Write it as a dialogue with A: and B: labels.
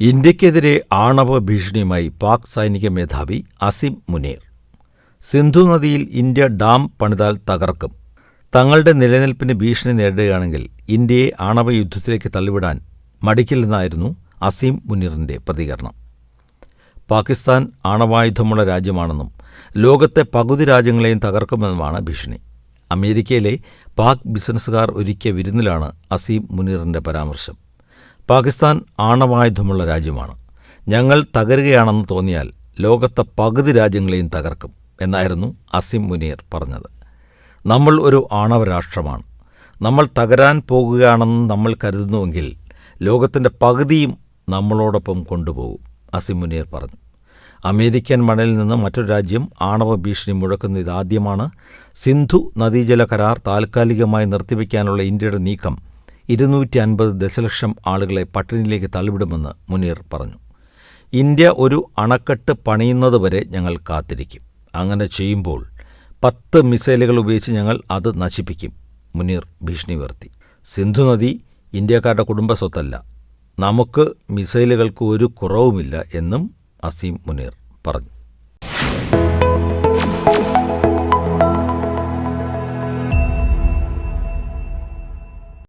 A: ഇന്ത്യക്കെതിരെ ആണവ ഭീഷണിയുമായി പാക് സൈനിക മേധാവി അസിം മുനീർ. സിന്ധു നദിയിൽ ഇന്ത്യ ഡാം പണിതാൽ തകർക്കും. തങ്ങളുടെ നിലനിൽപ്പിന് ഭീഷണി നേരിടുകയാണെങ്കിൽ ഇന്ത്യയെ ആണവ യുദ്ധത്തിലേക്ക് തള്ളിവിടാൻ മടിക്കില്ലെന്നായിരുന്നു അസീം മുനീറിന്റെ പ്രതികരണം. പാകിസ്ഥാൻ ആണവായുധമുള്ള രാജ്യമാണെന്നും ലോകത്തെ പകുതി രാജ്യങ്ങളെയും തകർക്കുമെന്നുമാണ് ഭീഷണി. അമേരിക്കയിലെ പാക് ബിസിനസ്സുകാർ ഒരുക്കിയ വിരുന്നിലാണ് അസീം മുനീറിന്റെ പരാമർശം. പാകിസ്ഥാൻ ആണവായുധമുള്ള രാജ്യമാണ്. ഞങ്ങൾ തകരുകയാണെന്ന് തോന്നിയാൽ ലോകത്തെ പകുതി രാജ്യങ്ങളെയും തകർക്കും എന്നായിരുന്നു അസിം മുനീർ പറഞ്ഞത്. നമ്മൾ ഒരു ആണവ രാഷ്ട്രമാണ് നമ്മൾ തകരാൻ പോകുകയാണെന്ന് നമ്മൾ കരുതുന്നുവെങ്കിൽ ലോകത്തിന്റെ പകുതിയും നമ്മളോടൊപ്പം കൊണ്ടുപോകും അസിം മുനീർ പറഞ്ഞു. അമേരിക്കൻ മണലിൽ നിന്ന് മറ്റൊരു രാജ്യം ആണവ ഭീഷണി മുഴക്കുന്ന ഇതാദ്യമാണ്. സിന്ധു നദീജല കരാർ താൽക്കാലികമായി നിർത്തിവെക്കാനുള്ള ഇന്ത്യയുടെ നീക്കം ഇരുന്നൂറ്റി അൻപത് ദശലക്ഷം ആളുകളെ പട്ടിണിയിലേക്ക് തള്ളിവിടുമെന്ന് മുനീർ പറഞ്ഞു. ഇന്ത്യ ഒരു അണക്കെട്ട് പണിയുന്നതുവരെ ഞങ്ങൾ കാത്തിരിക്കും. അങ്ങനെ ചെയ്യുമ്പോൾ പത്ത് മിസൈലുകൾ ഉപയോഗിച്ച് ഞങ്ങൾ അത് നശിപ്പിക്കും മുനീർ ഭീഷണി ഉയർത്തി. സിന്ധു നദി ഇന്ത്യക്കാരുടെ കുടുംബ സ്വത്തല്ല നമുക്ക് മിസൈലുകൾക്ക് ഒരു കുറവുമില്ല എന്നും അസീം മുനീർ പറഞ്ഞു.